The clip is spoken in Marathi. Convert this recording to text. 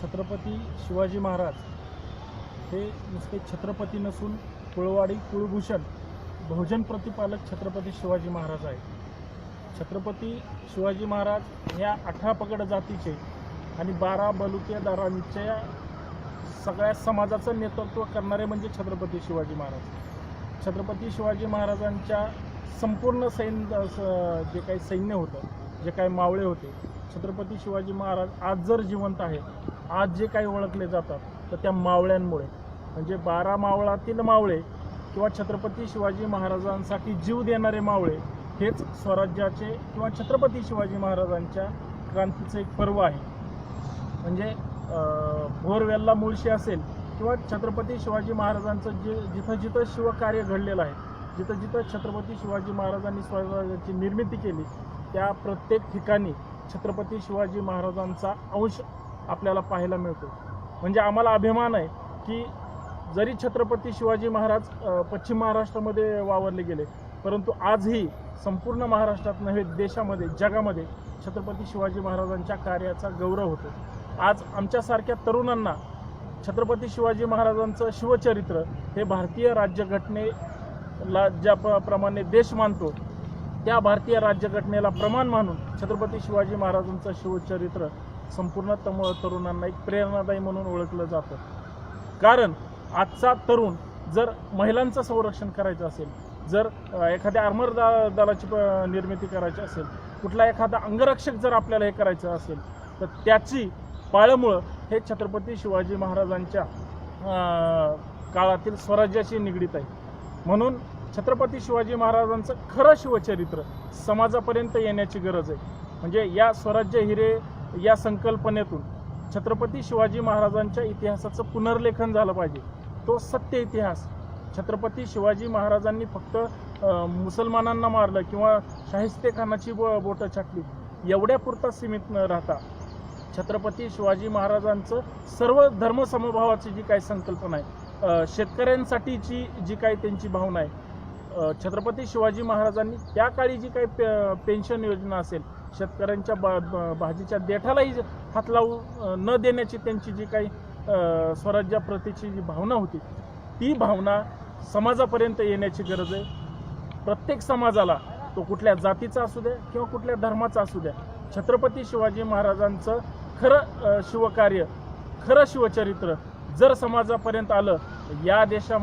छत्रपती शिवाजी महाराज हे नुसते छत्रपती नसून कुळवाडी कुळभूषण बहुजन प्रतिपालक छत्रपती शिवाजी महाराज आहेत. छत्रपती शिवाजी महाराज ह्या अठरा पगड जातीचे आणि बारा बलुकेदारांच्या सगळ्या समाजाचं नेतृत्व करणारे म्हणजे छत्रपती शिवाजी महाराज. छत्रपती शिवाजी महाराजांच्या संपूर्ण सैन्य जे काही सैन्य होतं जे काही मावळे होते छत्रपती शिवाजी महाराज आज जर जिवंत आहे आज जे काही ओळखले जातात तर त्या मावळ्यांमुळे. म्हणजे बारा मावळातील मावळे किंवा छत्रपती शिवाजी महाराजांसाठी जीव देणारे मावळे हेच स्वराज्याचे किंवा छत्रपती शिवाजी महाराजांच्या क्रांतीचं एक पर्व आहे. म्हणजे भोरवेलला मुळशी असेल किंवा छत्रपती शिवाजी महाराजांचं जे जिथं जिथं शिवकार्य घडलेलं आहे जिथं जिथं छत्रपती शिवाजी महाराजांनी स्वराज्याची निर्मिती केली त्या प्रत्येक ठिकाणी छत्रपती शिवाजी महाराजांचा अंश आपल्याला पाहायला मिळतो. म्हणजे आम्हाला अभिमान आहे की जरी छत्रपती शिवाजी महाराज पश्चिम महाराष्ट्रामध्ये वावरले गेले परंतु आजही संपूर्ण महाराष्ट्रात नव्हे देशामध्ये जगामध्ये छत्रपती शिवाजी महाराजांच्या कार्याचा गौरव होतो. आज आमच्यासारख्या तरुणांना छत्रपती शिवाजी महाराजांचं शिवचरित्र हे भारतीय राज्यघटनेला ज्या प- प्रमाणे देश मानतो त्या भारतीय राज्यघटनेला प्रमाण मानून छत्रपती शिवाजी महाराजांचं शिवचरित्र संपूर्ण तम तरुणांना एक प्रेरणादायी म्हणून ओळखलं जातं. कारण आजचा तरुण जर महिलांचं संरक्षण करायचं असेल जर एखाद्या आर्मर दा दलाची प- निर्मिती करायची असेल कुठला एखादा अंगरक्षक जर आपल्याला हे करायचं असेल तर त्याची पाळमुळं हे छत्रपती शिवाजी महाराजांच्या काळातील स्वराज्याशी निगडीत आहे. म्हणून छत्रपती शिवाजी महाराजांचं खरं शिवचरित्र समाजापर्यंत येण्याची गरज आहे. म्हणजे या स्वराज्य हिरे या संकल्पनेतून छत्रपती शिवाजी महाराजांच्या इतिहासाचं पुनर्लेखन झालं पाहिजे. तो सत्य इतिहास छत्रपती शिवाजी महाराजांनी फक्त मुसलमानांना मारलं किंवा शाहिस्तेखानाची बो बोटं छाटली एवढ्यापुरता सीमित न राहता छत्रपती शिवाजी महाराजांचं सर्व धर्मसमभावाची जी काही संकल्पना आहे शेतकऱ्यांसाठीची जी काही त्यांची भावना आहे छत्रपती शिवाजी महाराजांनी त्या काळी जी काही पे पेन्शन योजना असेल शेतकऱ्यांच्या बा भाजीच्या देठालाही हात लावू न देण्याची त्यांची जी काही स्वराज्याप्रतीची जी भावना होती ती भावना समाजापर्यंत येण्याची गरज आहे. प्रत्येक समाजाला तो कुठल्या जातीचा असू द्या किंवा कुठल्या धर्माचा असू द्या छत्रपती शिवाजी महाराजांचं खरं शिवकार्य खरं शिवचरित्र जर समाजापर्यंत आलं या देशामध्ये